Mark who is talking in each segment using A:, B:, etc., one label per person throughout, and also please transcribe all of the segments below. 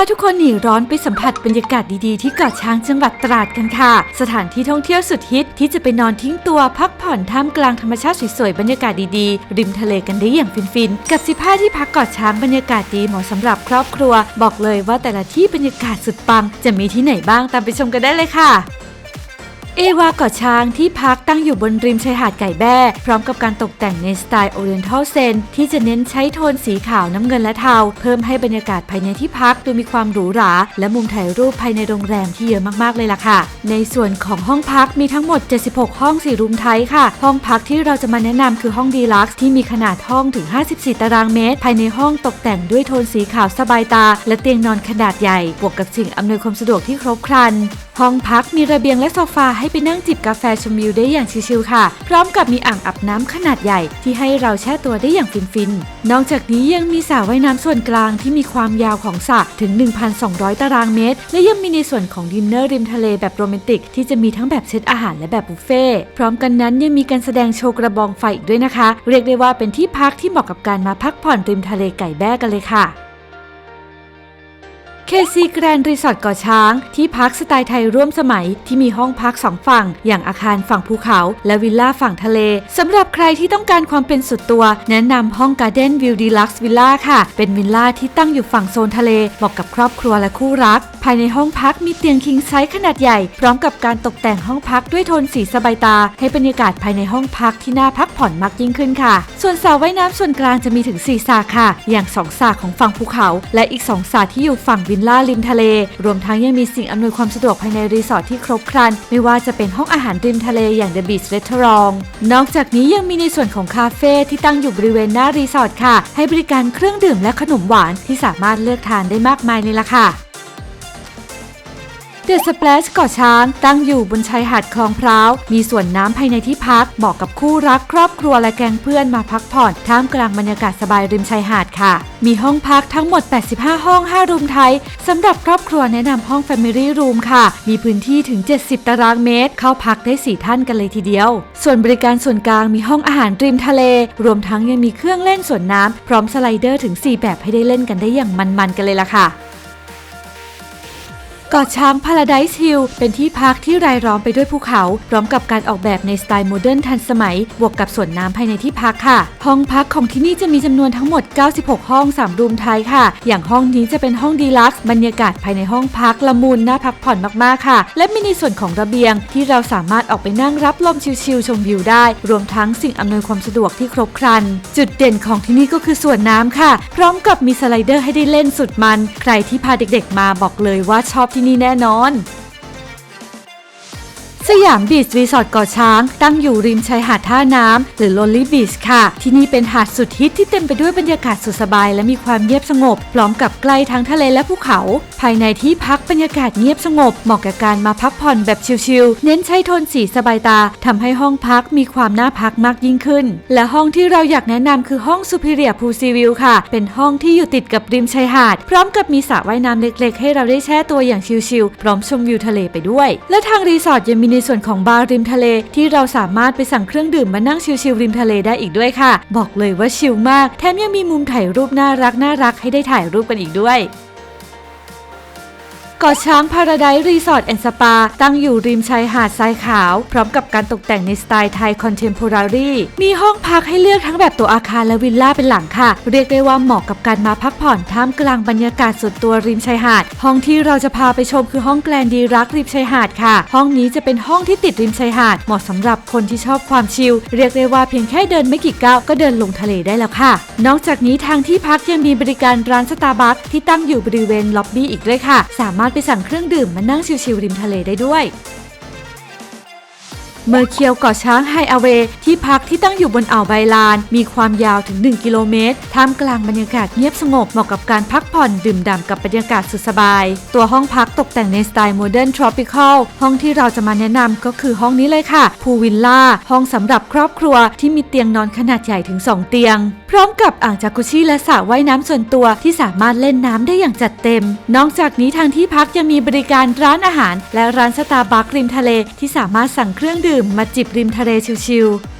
A: าทุกคนหนีร้อนไปสัมผัสบรรยากาศดีๆ ที่เกาะช้างจังหวัดตราดกันค่ะ สถานที่ท่องเที่ยวสุดฮิตที่จะไปนอนทิ้งตัวพักผ่อนท่ามกลางธรรมชาติสวยๆบรรยากาศดีๆ ริมทะเลกันได้อย่างฟินๆ กับ15ที่พักเกาะช้างบรรยากาศดีเหมาะสำหรับครอบครัว บอกเลยว่าแต่ละที่บรรยากาศสุดปัง จะมีที่ไหนบ้างตามไปชมกันได้เลยค่ะ เอวาเกาะช้างที่พักตั้งอยู่บนริมชายหาดไก่แบ้ พร้อมกับการตกแต่งในสไตล์โอเ e นทัลเซนที่จะเน้นใช้โทนสีขาวน้ำเงินและเทา เพิ่มให้บรรยากาศภายในที่พักดูมีความหรูหรา และมุมถ่ายรูปภายในโรงแรมที่เยอะมากๆเลยล่ะค่ะ ในส่วนของห้องพักมีทั้งหมด 76 ห้องสี่รูมไทยค่ะ ห้องพักที่เราจะมาแนะนำคือห้องดีลักซ์ที่มีขนาดห้องถึง 54 ตารางเมตร ภายในห้องตกแต่งด้วยโทนสีขาวสบายตา และเตียงนอนขนาดใหญ่บวกกับสิ่งอำนวยความสะดวกที่ครบครัน ห้องพักมีระเบียงและโซฟาให้ไปนั่งจิบกาแฟชมวิวได้อย่างชิลๆค่ะ พร้อมกับมีอ่างอาบน้ำขนาดใหญ่ที่ให้เราแช่ตัวได้อย่างฟินๆ นอกจากนี้ยังมีสระว่ายน้ำส่วนกลางที่มีความยาวของสระถึง 1,200 ตารางเมตร และยังมีในส่วนของดินเนอร์ริมทะเลแบบโรแมนติก ที่จะมีทั้งแบบเซตอาหารและแบบบุฟเฟ่ต์พร้อมกันนั้นยังมีการแสดงโชว์กระบองไฟอีกด้วยนะคะ เรียกได้ว่าเป็นที่พักที่เหมาะกับการมาพักผ่อนริมทะเลไก่แบ้กันเลยค่ะ เคซีแกรนรีสอร์ทกาะช้าง ที่พักสไตล์ไทยร่วมสมัยที่มีห้องพักสองฝั่ง อย่างอาคารฝั่งภูเขา และวิลล่าฝั่งทะเลสำหรับใครที่ต้องการความเป็นส่วนตัว แนะนำห้องการ์เด้นวิวดีลักซ์วิลล่าค่ะ เป็นวิลล่าที่ตั้งอยู่ฝั่งโซนทะเลเหมาะกับครอบครัวและคู่รัก ภายในห้องพักมีเตียงคิงไซส์ขนาดใหญ่ พร้อมกับการตกแต่งห้องพักด้วยโทนสีสบายตา ให้บรรยากาศภายในห้องพักที่น่าพักผ่อนมากยิ่งขึ้นค่ะ ส่วนสระว่ายน้ำส่วนกลางจะมีถึง4สระค่ะ อย่าง2สระของฝั่งภูเขา และอีก2สระที่อยู่ฝั่งวิลล่าริมทะเล รวมทั้งยังมีสิ่งอำนวยความสะดวกภายในรีสอร์ทที่ครบครัน ไม่ว่าจะเป็นห้องอาหารริมทะเลอย่าง The Beach Restaurant นอกจากนี้ยังมีในส่วนของคาเฟ่ที่ตั้งอยู่บริเวณหน้ารีสอร์ทค่ะ ให้บริการเครื่องดื่มและขนมหวานที่สามารถเลือกทานได้มากมายเลยล่ะค่ะ เดอะสเปลชเกาะช้างตั้งอยู่บนชายหาดคลองพร้าว มีส่วนน้ำภายในที่พักเหมาะกับคู่รักครอบครัวและแก๊งเพื่อนมาพักผ่อนท่ามกลางบรรยากาศสบายริมชายหาดค่ะ มีห้องพักทั้งหมด 85 ห้อง 5 รูมไทยสำหรับครอบครัวแนะนำห้อง Family Room ค่ะ มีพื้นที่ถึง 70 ตารางเมตร เข้าพักได้ 4 ท่านกันเลยทีเดียว ส่วนบริการส่วนกลางมีห้องอาหารริมทะเล รวมทั้งยังมีเครื่องเล่นสวนน้ำพร้อมสไลเดอร์ถึง 4 แบบให้ได้เล่นกันได้อย่างมันๆกันเลยล่ะค่ะ เกาะช้างพาราไดซ์ฮิลเป็นที่พักที่รายล้อมไปด้วยภูเขา พร้อมกับการออกแบบในสไตล์โมเดิร์นทันสมัย บวกกับสวนน้ำภายในที่พักค่ะ ห้องพักของที่นี่จะมีจำนวนทั้งหมด 96 ห้อง 3 รูมไทยค่ะ อย่างห้องนี้จะเป็นห้องดีลักซ์บรรยากาศภายในห้องพักละมุนน่าพักผ่อนมากๆค่ะ และมีในส่วนของระเบียงที่เราสามารถออกไปนั่งรับลมชิลๆชมวิวได้ รวมทั้งสิ่งอำนวยความสะดวกที่ครบครัน จุดเด่นของที่นี่ก็คือสวนน้ำค่ะ พร้อมกับมีสไลเดอร์ให้ได้เล่นสุดมัน ใครที่พาเด็กๆ มาบอกเลยว่าชอบที่นี่แน่นอน สยามบีชรีสอร์ทเกาะช้าง ตั้งอยู่ริมชายหาดท่าน้ำหรือ Lonely Beach ค่ะ ที่นี่เป็นหาดสุดฮิตที่เต็มไปด้วยบรรยากาศสุดสบาย และมีความเงียบสงบ พร้อมกับใกล้ทั้งทะเลและภูเขา ภายในที่พักบรรยากาศเงียบสงบ เหมาะกับการมาพักผ่อนแบบชิลๆ เน้นใช้โทนสีสบายตาทำให้ห้องพักมีความน่าพักมากยิ่งขึ้น และห้องที่เราอยากแนะนำคือห้อง Superior Pool Sea View ค่ะ เป็นห้องที่อยู่ติดกับริมชายหาด พร้อมกับมีสระว่ายน้ำเล็กๆ ให้เราได้แช่ตัวอย่างชิลๆ พร้อมชมวิวทะเลไปด้วย และทางรีสอร์ทยังมีส่วนของบาร์ริมทะเลที่เราสามารถไปสั่งเครื่องดื่มมานั่งชิลๆริมทะเลได้อีกด้วยค่ะ บอกเลยว่าชิลมาก แถมยังมีมุมถ่ายรูปน่ารักน่ารักให้ได้ถ่ายรูปกันอีกด้วย เกาะช้างพาราไดซ์รีสอร์ทแอนด์สปา ตั้งอยู่ริมชายหาดทรายขาว พร้อมกับการตกแต่งในสไตล์ไทยคอนเทมพอรารีมีห้องพักให้เลือกทั้งแบบตัวอาคารและวิลล่าเป็นหลังค่ะ เรียกได้ว่าเหมาะกับการมาพักผ่อนท่ามกลางบรรยากาศส่วนตัวริมชายหาด ห้องที่เราจะพาไปชมคือห้องแกลนดีรักริมชายหาดค่ะ ห้องนี้จะเป็นห้องที่ติดริมชายหาด เหมาะสำหรับคนที่ชอบความชิล เรียกได้ว่าเพียงแค่เดินไม่กี่ก้าวก็เดินลงทะเลได้แล้วค่ะ นอกจากนี้ทางที่พักยังมีบริการร้านสตาร์บัคที่ตั้งอยู่บริเวณล็อบบี้อีกด้วยค่ะ สามารถไปสั่งเครื่องดื่มมานั่งชิลๆริมทะเลได้ด้วย เมอร์เคียวเกาะช้างไฮอาเวย์ที่พักที่ตั้งอยู่บนอ่าวไบลาน มีความยาวถึง 1 กิโลเมตร ท่ามกลางบรรยากาศเงียบสงบเหมาะกับการพักผ่อนดื่มด่ำกับบรรยากาศสุดสบาย ตัวห้องพักตกแต่งในสไตล์โมเดิร์นทรอปิคอลห้องที่เราจะมาแนะนำก็คือห้องนี้เลยค่ะพูวิลล่าห้องสำหรับครอบครัวที่มีเตียงนอนขนาดใหญ่ถึง 2 เตียงพร้อมกับอ่างจากุชิและสระว่ายน้ำส่วนตัวที่สามารถเล่นน้ำได้อย่างจัดเต็ม นอกจากนี้ทางที่พักยังมีบริการร้านอาหาร และร้านสตาร์บัคริมทะเลที่สามารถสั่งเครื่องดื่มมาจิบริมทะเลชิลๆ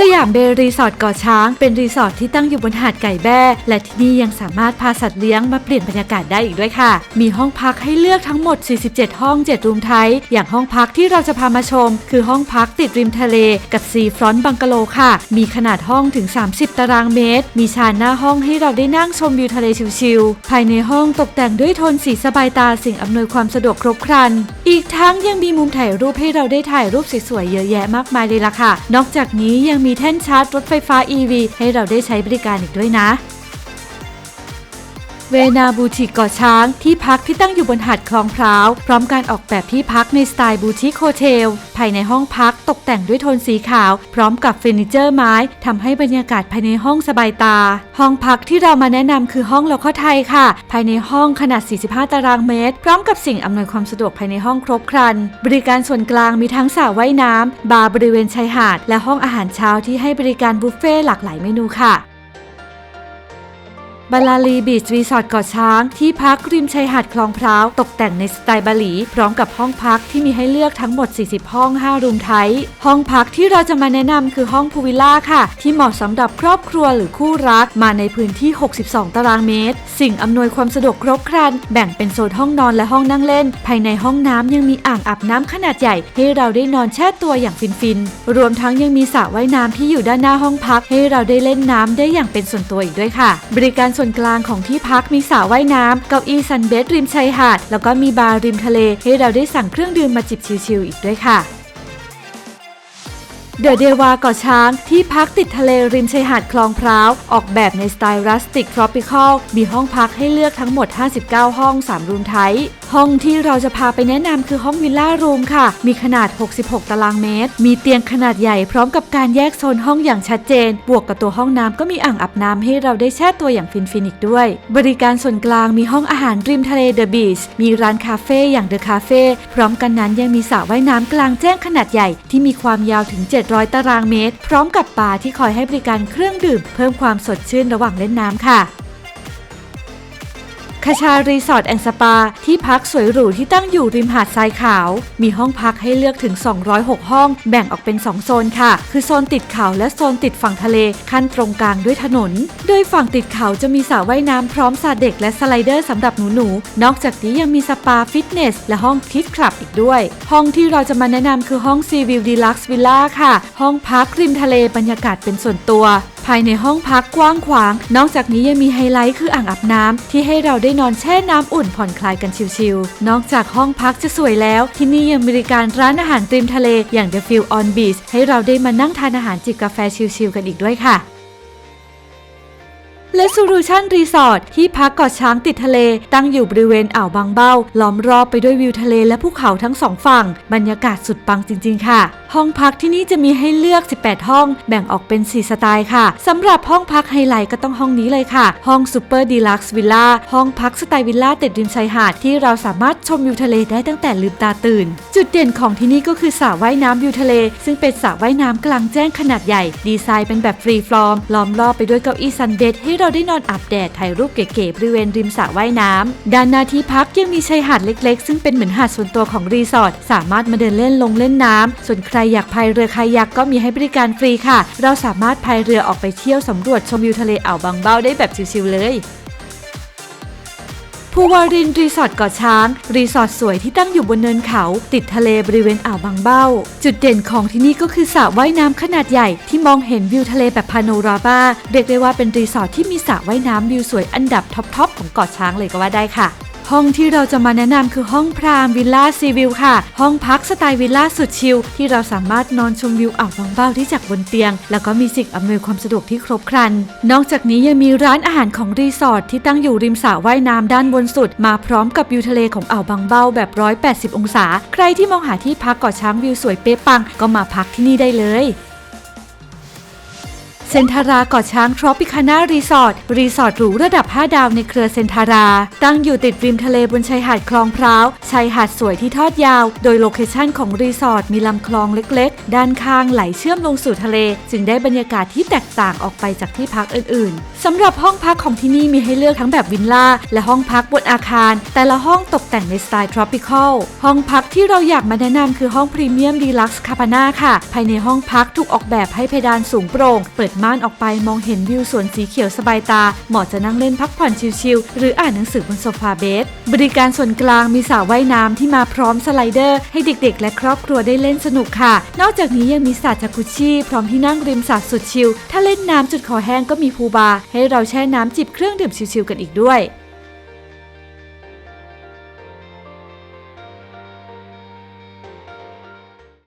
A: สยามเบย์รีสอร์ทเกาะช้าง เป็นรีสอร์ทที่ตั้งอยู่บนหาดไก่แบ้ และที่นี่ยังสามารถพาสัตว์เลี้ยงมาเปลี่ยนบรรยากาศได้อีกด้วยค่ะ มีห้องพักให้เลือกทั้งหมด 47 ห้อง 7 รูมไทย อย่างห้องพักที่เราจะพามาชม คือห้องพักติดริมทะเล กับซีฟรอนต์บังกะโลค่ะ มีขนาดห้องถึง 30 ตารางเมตร มีชานหน้าห้องให้เราได้นั่งชมวิวทะเลชิลๆ ภายในห้องตกแต่งด้วยโทนสีสบายตาสิ่งอำนวยความสะดวกครบครัน อีกทั้งยังมีมุมถ่ายรูปให้เราได้ถ่ายรูปสวยๆเยอะแยะมากมายเลยล่ะค่ะ นอกจากนี้ยังมีแท่นชาร์จรถไฟฟ้า EV ให้เราได้ใช้บริการอีกด้วยนะ เวนาบูติกเกาะช้าง ที่พักที่ตั้งอยู่บนหาดคลองพร้าว พร้อมการออกแบบที่พักในสไตล์บูติกโฮเทล ภายในห้องพักตกแต่งด้วยโทนสีขาว พร้อมกับเฟอร์นิเจอร์ไม้ทำให้บรรยากาศภายในห้องสบายตา ห้องพักที่เรามาแนะนำคือห้องโลคอไทยค่ะ ภายในห้องขนาด 45 ตารางเมตร พร้อมกับสิ่งอำนวยความสะดวกภายในห้องครบครัน บริการส่วนกลางมีทั้งสระว่ายน้ำบาร์บริเวณชายหาด และห้องอาหารเช้าที่ให้บริการบุฟเฟ่หลากหลายเมนูค่ะ บาลาลีบีชรีสอร์ทเกาะช้าง ที่พักริมชายหาดคลองพร้าว ตกแต่งในสไตล์บาหลี พร้อมกับห้องพักที่มีให้เลือกทั้งหมด 40 ห้อง 5 รูมไทย ห้องพักที่เราจะมาแนะนำคือห้องพูวิลล่าค่ะ ที่เหมาะสำหรับครอบครัวหรือคู่รัก มาในพื้นที่ 62 ตารางเมตร สิ่งอำนวยความสะดวกครบครัน แบ่งเป็นโซนห้องนอนและห้องนั่งเล่น ภายในห้องน้ำยังมีอ่างอาบน้ำขนาดใหญ่ ให้เราได้นอนแช่ตัวอย่างฟินๆรวมทั้งยังมีสระว่ายน้ำที่อยู่ด้านหน้าห้องพัก ให้เราได้เล่นน้ำได้อย่างเป็นส่วนตัวอีกด้วยค่ะ บริการส่วนกลางของที่พักมีสระว่ายน้ำเก้าอี้ซันเบดริมชายหาด แล้วก็มีบาร์ริมทะเล ให้เราได้สั่งเครื่องดื่มมาจิบชิลๆอีกด้วยค่ะเดอะเดวาเกาะช้าง ที่พักติดทะเลริมชายหาดคลองพร้าว ออกแบบในสไตล์รัสติกทรอปิคอล มีห้องพักให้เลือกทั้งหมด 59 ห้อง 3 รูมไทยห้องที่เราจะพาไปแนะนำคือห้องวิลล่ารูมค่ะ มีขนาด 66 ตารางเมตร มีเตียงขนาดใหญ่พร้อมกับการแยกโซนห้องอย่างชัดเจน บวกกับตัวห้องน้ำก็มีอ่างอาบน้ำให้เราได้แช่ตัวอย่างฟินฟินอีกด้วย บริการส่วนกลางมีห้องอาหารริมทะเลเดอะบีช มีร้านคาเฟ่อย่างเดอะคาเฟ่พร้อมกันนั้นยังมีสระว่ายน้ำกลางแจ้งขนาดใหญ่ที่มีความยาวถึง 700 ตารางเมตร พร้อมกับบาร์ที่คอยให้บริการเครื่องดื่ม เพิ่มความสดชื่นระหว่างเล่นน้ำค่ะ คชารีสอร์ทแอนด์สปา ที่พักสวยหรูที่ตั้งอยู่ริมหาดทรายขาว มีห้องพักให้เลือกถึง 206 ห้อง แบ่งออกเป็น 2 โซนค่ะ คือโซนติดเขาและโซนติดฝั่งทะเลขั้นตรงกลางด้วยถนน โดยฝั่งติดเขาจะมีสระว่ายน้ำพร้อมสระเด็กและสไลเดอร์สำหรับหนูๆ นอกจากนี้ยังมีสปาฟิตเนสและห้องคิดคลับอีกด้วย ห้องที่เราจะมาแนะนำคือห้องซีวิวดีลักซ์วิลล่าค่ะ ห้องพักริมทะเลบรรยากาศเป็นส่วนตัว ภายในห้องพักกว้างขวาง นอกจากนี้ยังมีไฮไลท์คืออ่างอาบน้ำที่ให้เราได้นอนแช่น้ำอุ่นผ่อนคลายกันชิลๆ นอกจากห้องพักจะสวยแล้ว ที่นี่ยังบริการร้านอาหารริมทะเลอย่าง The f i e l on Beach ให้เราได้มานั่งทานอาหารจิบกาแฟชิลๆกันอีกด้วยค่ะ และซูรูชันรีสอร์ทที่พักเกาะช้างติดทะเล ตั้งอยู่บริเวณอ่าวบางเบ้า ล้อมรอบไปด้วยวิวทะเลและภูเขาทั้งสองฝั่ง บรรยากาศสุดปังจริง ๆ ค่ะ ห้องพักที่นี่จะมีให้เลือก 18 ห้อง แบ่งออกเป็น 4 สไตล์ค่ะ สำหรับห้องพักไฮไลท์ก็ต้องห้องนี้เลยค่ะ ห้องซูเปอร์ดีลักซ์วิลล่าห้องพักสไตล์วิลล่าติดริมชายหาดที่เราสามารถชมวิวทะเลได้ตั้งแต่ลืมตาตื่น จุดเด่นของที่นี่ก็คือสระว่ายน้ำวิวทะเล ซึ่งเป็นสระว่ายน้ำกลางแจ้งขนาดใหญ่ ดีไซน์เป็นแบบฟรีฟลอร์มล้อมรอบไปด้วยเก้าอี้ซันเบดให้เราได้นอนอาบแดดถ่ายรูปเก๋ๆบริเวณริมสระว่ายน้ำด้านหน้าที่พักยังมีชายหาดเล็กๆ ซึ่งเป็นเหมือนหาดส่วนตัวของรีสอร์ทสามารถมาเดินเล่นลงเล่นน้ำส่วนใครอยากพายเรือคายักก็มีให้บริการฟรีค่ะ เราสามารถพายเรือออกไปเที่ยวสำรวจชมวิวทะเลอ่าวบางเบ้าได้แบบชิวๆเลย ภูวารินรีสอร์ทเกาะช้าง รีสอร์ทสวยที่ตั้งอยู่บนเนินเขา ติดทะเลบริเวณอ่าวบางเบ้า จุดเด่นของที่นี่ก็คือสระว่ายน้ำขนาดใหญ่ที่มองเห็นวิวทะเลแบบพาโนรามาเรียกได้ว่าเป็นรีสอร์ทที่มีสระว่ายน้ำวิวสวยอันดับท็อปๆของเกาะช้างเลยก็ว่าได้ค่ะ ห้องที่เราจะมาแนะนำคือห้องพรามวิลล่าซีวิวค่ะ ห้องพักสไตล์วิลล่าสุดชิลที่เราสามารถนอนชมวิวอ่าวบางเบ้าได้จากบนเตียง แล้วก็มีสิ่งอำนวยความสะดวกที่ครบครัน นอกจากนี้ยังมีร้านอาหารของรีสอร์ทที่ตั้งอยู่ริมสระว่ายน้ำด้านบนสุด มาพร้อมกับวิวทะเลของอ่าวบางเบ้าแบบ 180 องศา ใครที่มองหาที่พักเกาะช้างวิวสวยเป๊ะปัง ก็มาพักที่นี่ได้เลย ซนทาราเกาะช้างทรอปิคาน่ารีสอร์ทรีสอร์ทหรูระดับ 5 ดาวในเครือเซนทารา ตั้งอยู่ติดริมทะเลบนชายหาดคลองพร้าวชายหาดสวยที่ทอดยาว โดยโลเคชั่นของรีสอร์ทมีลำคลองเล็กๆ ด้านข้างไหลเชื่อมลงสู่ทะเล จึงได้บรรยากาศที่แตกต่างออกไปจากที่พักอื่นๆสำหรับห้องพักของที่นี่มีให้เลือกทั้งแบบวิลล่าและห้องพักบนอาคาร แต่ละห้องตกแต่งในสไตล์ tropical ห้องพักที่เราอยากมาแนะนำคือห้องพรีเมียมดีลักซ์คาปาน่าค่ะ ภายในห้องพักถูกออกแบบให้เพดานสูงโปร่ง เปิดมานออกไปมองเห็นวิวสวนสีเขียวสบายตา เหมาะจะนั่งเล่นพักผ่อนชิลๆ หรืออ่านหนังสือบนโซฟาเบดบริการส่วนกลางมีสระว่ายน้ำที่มาพร้อมสไลเดอร์ ให้เด็กๆ และครอบครัวได้เล่นสนุกค่ะ นอกจากนี้ยังมีสระจักุชชี่พร้อมที่นั่งริมสระสุดชิล ถ้าเล่นน้ำจุดคอแห้งก็มีพูลบาร์ให้เราแช่น้ำจิบเครื่องดื่มชิลๆกันอีกด้วย